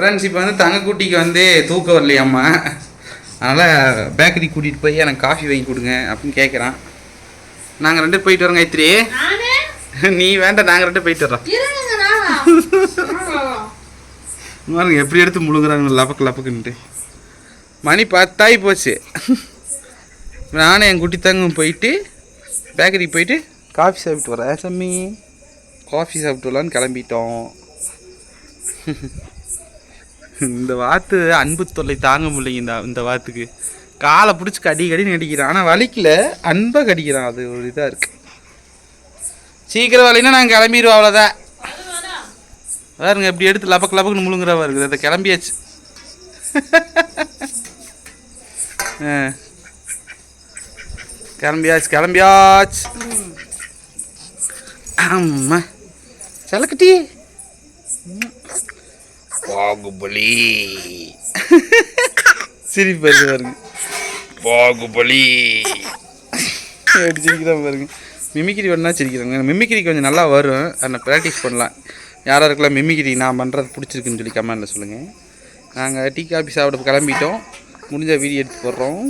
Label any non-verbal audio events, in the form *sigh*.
Friends இப்போ வந்து தங்கக்குட்டிக்கு வந்து தூக்கம் வரலையாம்மா? அதனால் பேக்கரி கூட்டிகிட்டு போய் எனக்கு காஃபி வாங்கி கொடுங்க அப்படின்னு கேட்குறான் நாங்கள் ரெண்டு போயிட்டு வரோம் காயத்ரி *laughs* நீ வேண்டாம் நாங்கள் ரெண்டு போயிட்டு வரோம் *laughs* பாருங்க எப்படி எடுத்து முழுங்குறாங்க லபக்கு லபக்குன்ட்டு. மணி பத்தாயி போச்சு. *laughs* நானும் என் குட்டி தங்கும் போயிட்டு பேக்கரிக்கு போயிட்டு காஃபி சாப்பிட்டு வரேன். சம்மி காஃபி சாப்பிட்டு வரலான்னு கிளம்பிட்டோம். இந்த வாத்து அன்பு தொல்லை தாங்க முடியலைங்க இந்த இந்த வாத்துக்கு. காலை பிடிச்சி கடி கடின்னு கடிக்கிறான். ஆனால் வலிக்கல. அன்பாக கடிக்கிறான். அது ஒரு இதாக இருக்கு. சீக்கிரம் வலினா நாங்கள் கிளம்பிடுவோம் அவ்வளோதான் பாருங்க எப்படி எடுத்து லபக்கு லபக்குன்னு முழுங்குறவா இருக்குது அதை கிளம்பியாச்சு. ஆ. கிளம்பியாச்சு கிளம்பியாச்சு. ஆமா செல்லக்குட்டி. பாகுபலி. சிரிப்பு பாருங்க. பாகுபலி. எப்படி சிரிக்கிறான் பாருங்க. மிமிக்ரி வேணா சிரிக்கிறாங்க. மிமிக்ரி கொஞ்சம் நல்லா வரும். அதை ப்ராக்டிஸ் பண்ணலாம். யாரா இருக்கலாம் மிமிக்ரி நான் பண்ணுறது பிடிச்சிருக்குன்னு சொல்லி கமெண்டில் சொல்லுங்கள் நாங்கள் டீ காபி சாப்பிட கிளம்பிட்டோம். முடிஞ்ச வீடியோ எடுத்து போடுறோம்.